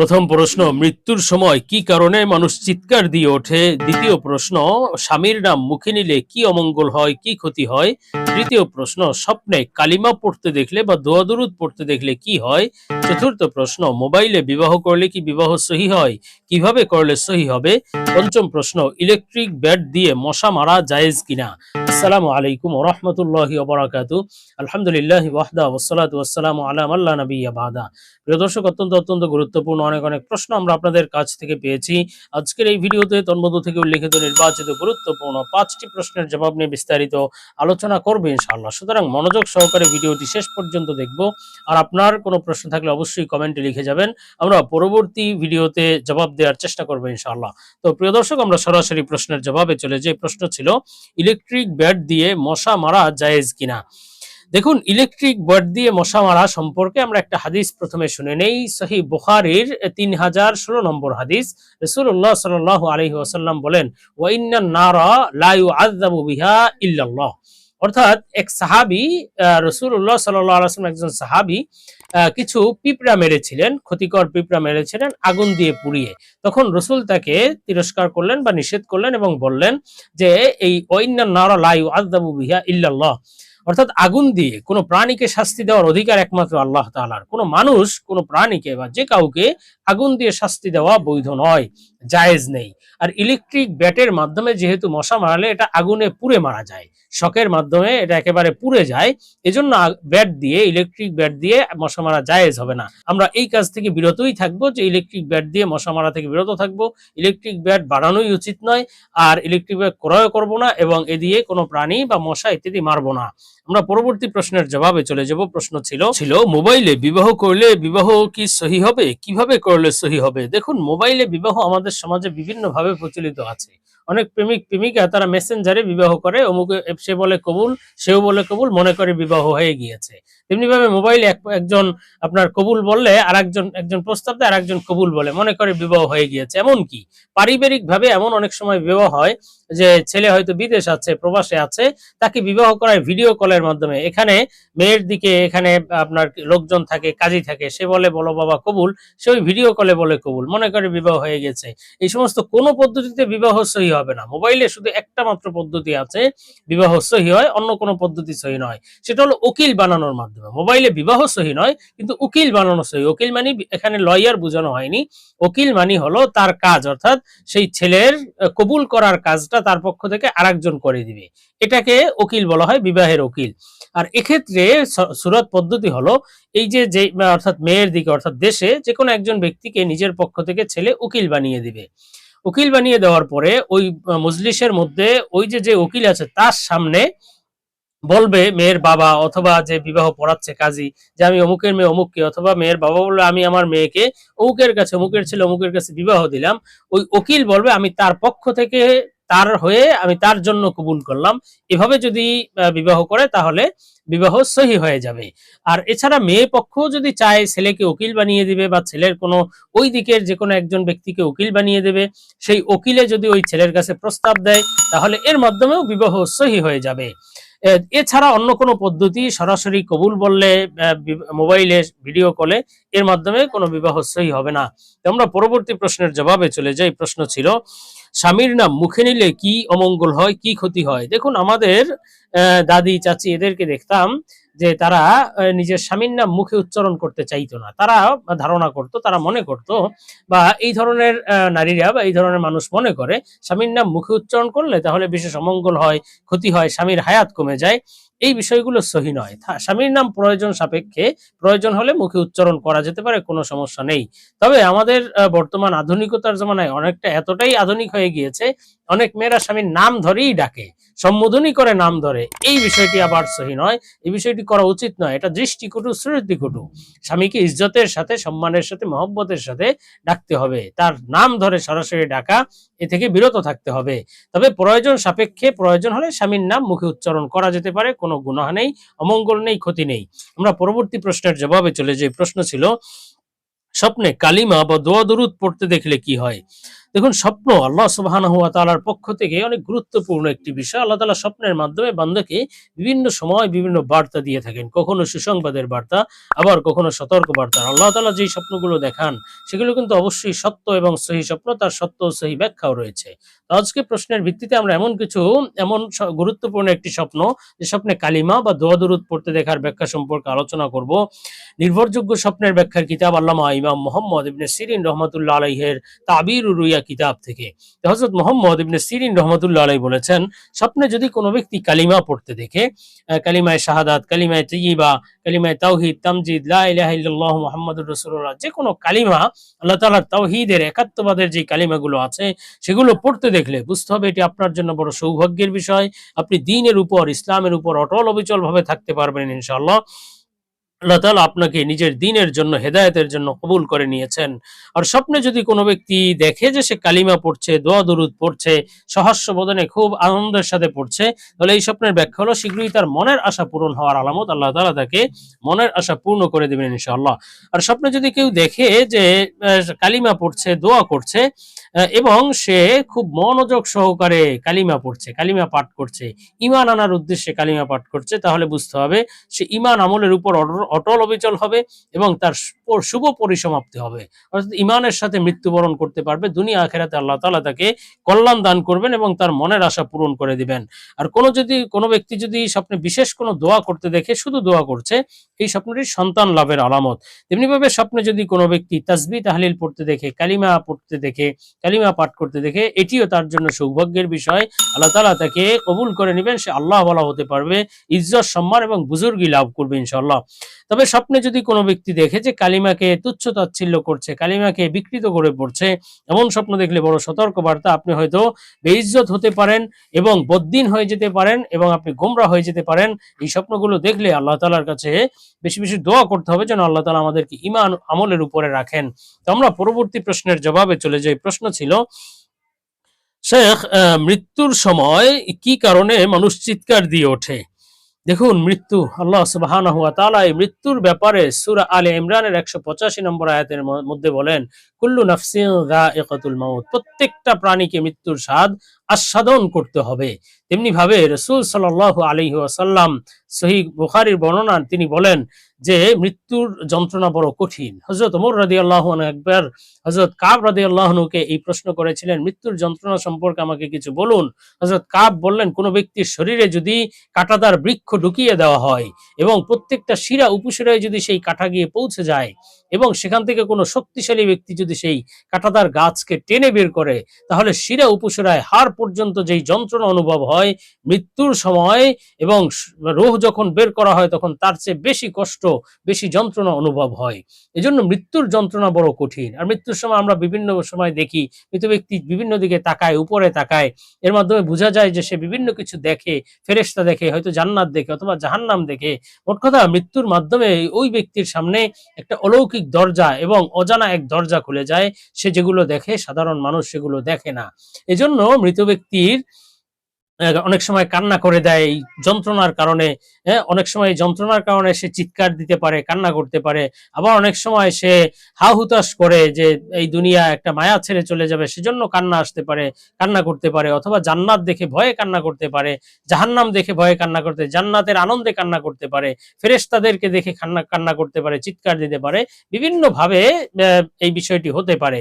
প্রথম প্রশ্ন, মৃত্যুর সময় কি কারণে মানুষ চিৎকার দিয়ে ওঠে? দ্বিতীয় প্রশ্ন, স্বামীর নাম মুখে নিলে কি অমঙ্গল হয়, কি ক্ষতি হয়? তৃতীয় প্রশ্ন, স্বপ্নে কালিমা পড়তে দেখলে বা দোয়াদুরুদ পড়তে দেখলে কি হয়? চতুর্থ প্রশ্ন, মোবাইলে বিবাহ করলে কি বিবাহ সহি হয়? কীভাবে করলে সহি হবে? পঞ্চম প্রশ্ন, ইলেকট্রিক ব্যাট দিয়ে মশা মারা জায়েজ কিনা? আসসালামু আলাইকুম ওরহমতুল্লাহি ওবরাকাতু। আলহামদুলিল্লাহ ওয়াহদা ওসালাতু ওয়াসসালামু আলা আল্লাহ নবিয়া বাদা। প্রিয় দর্শক, অত্যন্ত অত্যন্ত গুরুত্বপূর্ণ অনেক অনেক প্রশ্ন আমরা আপনাদের কাছ থেকে পেয়েছি। আজকের এই ভিডিওতে তন্মধ্য থেকে উল্লেখিত নির্বাচিত গুরুত্বপূর্ণ পাঁচটি প্রশ্নের জবাব নিয়ে বিস্তারিত আলোচনা করবে ইনশাআল্লাহ। সুতরাং মনোযোগ সহকারে ভিডিওটি শেষ পর্যন্ত দেখব। আর আপনার কোনো প্রশ্ন থাকলে অবশ্যই কমেন্টে লিখে যাবেন। আমরা পরবর্তী ভিডিওতে জবাব দেওয়ার চেষ্টা করব ইনশাআল্লাহ। তো প্রিয় দর্শক, আমরা সরাসরি প্রশ্নের জবাবে চলে যে প্রশ্ন ছিল, ইলেকট্রিক ব্যাট দিয়ে মশা মারা জায়েজ কিনা? দেখুন, ইলেকট্রিক ব্যাট দিয়ে মশা মারা সম্পর্কে আমরা একটা হাদিস প্রথমে শুনে নেই। সহি বুখারির তিন হাজার ষোলো নম্বর হাদিস। রসুল্লাহ সাল আলহি ওয়াসাল্লাম বলেন ওয়াইন্না নারা লায়ু আজাবু বিহা অর্থাৎ এক সাহাবি রসুল্লাহ সাল্লাহ আলাইসলাম একজন সাহাবি কিছু পিঁপড়া মেরেছিলেন, ক্ষতিকর পিঁপড়া মেরেছিলেন, আগুন দিয়ে পুড়িয়ে। তখন রসুল তাকে তিরস্কার করলেন বা নিষেধ করলেন এবং বললেন যে, এই বিহা ইল্লাল্লাহ। অর্থাৎ আগুন দিয়ে কোনো প্রাণীকে শাস্তি দেওয়ার অধিকার একমাত্র আল্লাহ তাআলার। কোনো মানুষ, কোনো প্রাণীকে বা যে কাউকে আগুন দিয়ে শাস্তি দেওয়া বৈধ নয়, জায়েজ নেই। আর ইলেকট্রিক ব্যাটের মাধ্যমে যেহেতু মশা মারালে এটা আগুনে পুড়ে মারা যায়। শকের মাধ্যমে এটা একেবারে পুড়ে যায়। এজন্য ব্যাট দিয়ে ইলেকট্রিক ব্যাট দিয়ে মশা মারা জায়েজ হবে না। আমরা এই কাজ থেকে বিরতই থাকব যে ইলেকট্রিক ব্যাট দিয়ে মশা মারা থেকে বিরত থাকব। ইলেকট্রিক ব্যাট বাড়ানোই উচিত নয়, আর ইলেকট্রিক ব্যাট ক্রয় করব না এবং এ দিয়ে কোনো প্রাণী বা মশা ইত্যাদি মারবো না। আমরা পরবর্তী প্রশ্নের জবাবে চলে যাব। প্রশ্ন ছিল ছিল, মোবাইলে বিবাহ করলে বিবাহ কি সহি হবে? কীভাবে করলে সহি হবে? দেখুন, মোবাইলে বিবাহ আমাদের সমাজে বিভিন্ন ভাবে প্রচলিত আছে। অনেক প্রেমিক, প্রেমিকা তারা মেসেঞ্জারে বিবাহ করে, অমুকে সে বলে কবুল, সেও বলে কবুল, মনে করে বিবাহ হয়ে গিয়েছে। তেমনি ভাবে মোবাইলে এক, একজন আপনার কবুল বললে আর একজন একজন প্রস্তাব দেয় আর একজন কবুল বলে, মনে করে বিবাহ হয়ে গিয়েছে। এমন কি পারিবারিক ভাবে এমন অনেক সময় বিবাহ হয় যে ছেলে হয়তো বিদেশ আছে, প্রবাসে আছে, তাকে বিবাহ করায় ভিডিও কলের মাধ্যমে। এখানে মেয়ের দিকে এখানে আপনার লোকজন থাকে, কাজী থাকে, সে বলে, বলো বাবা, কবুল? সে ওই ভিডিও কলে বলে, কবুল। মনে করে বিবাহ হয়ে গেছে। এই সমস্ত কোনো পদ্ধতিতে বিবাহ সহি হবে না। মোবাইলে শুধু একটা মাত্র পদ্ধতি আছে, বিবাহ সহি হয়, অন্য কোনো পদ্ধতি সহি নয়। সেটা হলো উকিল বানানোর মাধ্যমে। মোবাইলে বিবাহ সহি নয়, কিন্তু উকিল বানানো সহি। উকিল মানি এখানে লয়ার বোঝানো হয়নি। উকিল মানি হলো তার কাজ, অর্থাৎ সেই ছেলের কবুল করার কাজটা তার পক্ষ থেকে আরেকজন করে দিবে। এটাকে উকিল বলা হয়, বিবাহের উকিল। আর এক্ষেত্রে সুরত পদ্ধতি হলো এই যে যে অর্থাৎ মেয়ের দিকে, অর্থাৎ দেশে যে কোনো একজন ব্যক্তিকে নিজের পক্ষ থেকে ছেলে উকিল বানিয়ে দিবে। উকিল বানিয়ে দেওয়ার পরে ওই মজলিসের মধ্যে ওই যে যে উকিল আছে তার সামনে বলবে মেয়ের বাবা অথবা যে বিবাহ পড়াচ্ছে কাজী, যে আমি অমুকের মেয়ে, অমুককে, অথবা মেয়ের বাবা বলল আমি আমার মেয়েকে অমুকের কাছে, অমুকের ছেলে, অমুকের কাছে বিবাহ দিলাম। ওই উকিল বলবে আমি তার পক্ষ থেকে তার হয়ে আমি তার জন্য কবুল করলাম। এভাবে যদি বিবাহ করে তাহলে বিবাহ সহি হয়ে যাবে। আর এছাড়া মেয়ে পক্ষ যদি চায় ছেলেকে উকিল বানিয়ে দিবে বা ছেলের কোনো ওই দিকের যে কোনো একজন ব্যক্তিকে উকিল বানিয়ে দেবে, সেই উকিলে যদি ওই ছেলের কাছে প্রস্তাব দেয়, তাহলে এর মাধ্যমেও বিবাহ সহি হয়ে যাবে। এছাড়া অন্য কোনো পদ্ধতি সরাসরি কবুল বললে মোবাইলে ভিডিও কলে এর মাধ্যমে কোনো বিবাহ সহি হবে না। আমরা পরবর্তী প্রশ্নের জবাবে চলে যাই। প্রশ্ন ছিল স্বামীর নাম মুখে নিলে কি অমঙ্গল হয়, কি ক্ষতি হয়? দেখুন, আমাদের দাদি, চাচি এদেরকে দেখতাম যে তারা নিজের স্বামীর নাম মুখে উচ্চারণ করতে চাইতো না। তারা ধারণা করত, তারা মনে করত, বা এই ধরনের নারীরা বা এই ধরনের মানুষ মনে করে, স্বামীর নাম মুখে উচ্চারণ করলে তাহলে বিশেষ অমঙ্গল হয়, ক্ষতি হয়, স্বামীর হায়াত কমে যায়। এই বিষয়গুলো সহি নয়। স্বামীর নাম প্রয়োজন সাপেক্ষে, প্রয়োজন হলে মুখে উচ্চারণ করা যেতে পারে, কোনো সমস্যা নেই। তবে আমাদের বর্তমান আধুনিকতার জমানায় অনেকটা এতটাই আধুনিক হয়ে গিয়েছে, অনেক মেয়েরা স্বামীর নাম ধরেই ডাকে, সম্বোধনই করে নাম ধরে। এই বিষয়টি আবার সহি নয়, এই বিষয়টি করা উচিত নয়, এটা দৃষ্টিকটু শ্রুতিকটু স্বামীকে ইজ্জতের সাথে, সম্মানের সাথে, মহব্বতের সাথে ডাকতে হবে। তার নাম ধরে সরাসরি ডাকা এ থেকে বিরত থাকতে হবে। তবে প্রয়োজন সাপেক্ষে, প্রয়োজন হলে স্বামীর নাম মুখে উচ্চারণ করা যেতে পারে, কোনো গুণাহ নেই, অমঙ্গল নেই, ক্ষতি নেই। আমরা পরবর্তী প্রশ্নের জবাবে চলে যে প্রশ্ন ছিল, স্বপ্নে কালিমা বা দোয়া দরুদ পড়তে দেখলে কি হয়? দেখুন, স্বপ্ন আল্লাহ সুবহানাহু ওয়া তাআলার পক্ষ থেকে অনেক গুরুত্বপূর্ণ একটি বিষয়। আল্লাহ তাআলা স্বপ্নের মাধ্যমে বান্দাকে বিভিন্ন সময় বিভিন্ন বার্তা দিয়ে থাকেন। কখনো সুসংবাদের বার্তা, আবার কখনো সতর্ক বার্তা আল্লাহ তাআলা যেই স্বপ্নগুলো দেখান, সেগুলো কিন্তু অবশ্যই সত্য এবং সহি স্বপ্ন, তার সত্য সহি ব্যাখ্যাও রয়েছে। আজকে প্রশ্নের ভিত্তিতে আমরা এমন কিছু, এমন গুরুত্বপূর্ণ একটি স্বপ্ন, যে স্বপ্নে কালিমা বা দোয়া দরুদ পড়তে দেখার ব্যাখ্যা সম্পর্কে আলোচনা করব। নির্ভরযোগ্য স্বপ্নের ব্যাখ্যার কিতাব আল্লামা ইমাম মোহাম্মদ ইবনে সিরিন রহমতুল্লাহ আলাইহের তাবির রুইয়া কিতাব থেকে। হজরত মোহাম্মদ ইবনে সিরিন রহমতুল্লাহ আলাই বলেছেন, স্বপ্নে যদি কোনো ব্যক্তি কালিমা পড়তে দেখে কালিমায় শাহাদাত, কালিমায় তৈয়িবা কালিমায় তাওহিদ, তামজিদ, লা ইলাহা ইল্লাল্লাহু মুহাম্মাদুর রাসূলুল্লাহ যে কোনো কালিমা, আল্লাহ তাআলার তাওহীদের একাত্মবাদের যে কালিমাগুলো আছে, সেগুলো পড়তে দেখলে বুঝতে হবে এটি আপনার জন্য বড় সৌভাগ্যের বিষয়। আপনি দিনের উপর, ইসলামের উপর অটল অবিচল ভাবে থাকতে পারবেন ইনশাআল্লাহ। আল্লাহ তাআলা আপনাকে নিজের দিনের জন্য, হেদায়েতের জন্য কবুল করে নিয়েছেন। আর স্বপ্নে যদি কোনো ব্যক্তি দেখে যে সে কালিমা পড়ছে, দোয়া দরুদ পড়ছে সহাস্য বদনে খুব আনন্দের সাথে পড়ছে, তাহলে এই স্বপ্নের ব্যাখ্যা হলো, শীঘ্রই তার মনের আশা পূরণ হওয়ার আলামত আল্লাহ তাআলা তাকে মনের আশা পূর্ণ করে দেবেন ইনশাআল্লাহ। আর স্বপ্নে যদি কেউ দেখে যে কালিমা পড়ছে, দোয়া করছে এবং সে খুব মনোযোগ সহকারে কালিমা পড়ছে, কালিমা পাঠ করছে ইমান আনার উদ্দেশ্যে কালিমা পাঠ করছে, তাহলে বুঝতে হবে, সে ইমান আমলের উপর অটল- অবিচল হবে এবং তার শুভ পরিসমাপ্তি হবে। অর্থাৎ ইমানের সাথে মৃত্যুবরণ করতে পারবে। দুনিয়া আখেরাতে আল্লাহ তাআলা তাকে কল্যাণ দান করবেন এবং তার মনের আশা পূরণ করে দিবেন। আর কোনো যদি, কোনো ব্যক্তি যদি স্বপ্নে বিশেষ কোনো দোয়া করতে দেখে, শুধু দোয়া করছে, এই স্বপ্নটি সন্তান লাভের আলামত। তেমনিভাবে স্বপ্নে যদি কোনো ব্যক্তি তাসবি তাহলিল পড়তে দেখে, কালিমা পড়তে দেখে, কালিমা পাঠ করতে দেখে, এটিও তার জন্য সৌভাগ্যের বিষয়। আল্লাহ তাআলা তাকে কবুল করে নেবেন, সে আল্লাহ বলা হতে পারবে, ইজ্জত, সম্মান এবং বুজুর্গি লাভ করবে ইনশাআল্লাহ। তবে স্বপ্নে যদি কোনো ব্যক্তি দেখে যে কালিমাকে তুচ্ছ তাচ্ছিল্য করছে, কালিমাকে বিকৃত করে পড়ছে, এমন স্বপ্ন দেখলে বড় সতর্ক বার্তা আপনি হয়তো বেইজ্জত হতে পারেন এবং বদ্দিন হয়ে যেতে পারেন এবং আপনি গোমরা হয়ে যেতে পারেন। এই স্বপ্নগুলো দেখলে আল্লাহ তাআলার কাছে বেশি বেশি দোয়া করতে হবে যেন আল্লাহ তাআলা আমাদেরকে ইমান আমলের উপরে রাখেন। তো আমরা পরবর্তী প্রশ্নের জবাবে চলে যাই। প্রশ্ন ছিল, শেখ মৃত্যুর সময় কি কারণে মানুষ চিৎকার দিয়ে ওঠে? দেখুন, মৃত্যু, আল্লাহ সুবাহ তালা এই মৃত্যুর ব্যাপারে সুরা আলে ইমরানের 185 নম্বর আয়াতের মধ্যে বলেন কুল্লু নাফসিন যায়িকাতুল মাউত, প্রত্যেকটা প্রাণীকে মৃত্যুর স্বাদ আস্বাদন করতে হবে। তেমনি ভাবে রাসূল সাল্লাল্লাহু আলাইহি ওয়াসাল্লাম সহিহ বুখারীর বর্ণনা তিনি বলেন যে, মৃত্যুর যন্ত্রণা বড় কঠিন। হযরত ওমর রাদিয়াল্লাহু আনহু একবার হযরত কাব রাদিয়াল্লাহু আনহুকে এই প্রশ্ন করেছিলেন, মৃত্যুর যন্ত্রণা সম্পর্কে আমাকে কিছু বলুন? হযরত কাব বললেন, কোন ব্যক্তির শরীরে যদি কাঁটাদার বৃক্ষ ঢুকিয়ে দেওয়া হয় এবং প্রত্যেকটা শিরা উপশিরায় যদি সেই কাঁটা গিয়ে পৌঁছে যায় এবং সেখান থেকে কোনো শক্তিশালী ব্যক্তি যদি সেই কাঁটাদার গাছকে টেনে বের করে, তাহলে শিরা উপশিরায় হাড় পর্যন্ত যেই যন্ত্রণা অনুভব হয়, মৃত্যুর সময় এবং রোহ যখন বের করা হয়, তখন তার চেয়ে বেশি কষ্ট, বেশি যন্ত্রণা অনুভব হয়। এজন্য মৃত্যুর যন্ত্রণা বড় কঠিন। আর মৃত্যুর সময় আমরা বিভিন্ন সময় দেখি, মৃত ব্যক্তি বিভিন্ন দিকে তাকায়, উপরে তাকায়। এর মাধ্যমে বোঝা যায় যে সে বিভিন্ন কিছু দেখে, ফেরেশতা দেখে, হয়তো জান্নাত দেখে অথবা জাহান্নাম দেখে। মোট কথা মৃত্যুর মাধ্যমে ওই ব্যক্তির সামনে একটা অলৌকিক দরজা এবং অজানা এক দরজা খুলে যায়, সে যেগুলো দেখে সাধারণ মানুষ সেগুলো দেখে না। এজন্য মৃত ব্যক্তির অনেক সময় কান্না করে দেয় এই যন্ত্রণার কারণে। অনেক সময় যন্ত্রণার কারণে সে চিৎকার দিতে পারে, কান্না করতে পারে। আবার অনেক সময় সে হা হুতাশ করে যে এই দুনিয়া একটা মায়া ছেড়ে চলে যাবে, সেজন্য কান্না আসতে পারে, কান্না করতে পারে, অথবা জান্নাত দেখে ভয়ে কান্না করতে পারে, জাহান্নাম দেখে ভয়ে কান্না করতে, জান্নাতের আনন্দে কান্না করতে পারে, ফেরেশতাদেরকে দেখে কান্না কান্না করতে পারে, চিৎকার দিতে পারে। বিভিন্ন ভাবে এই বিষয়টি হতে পারে।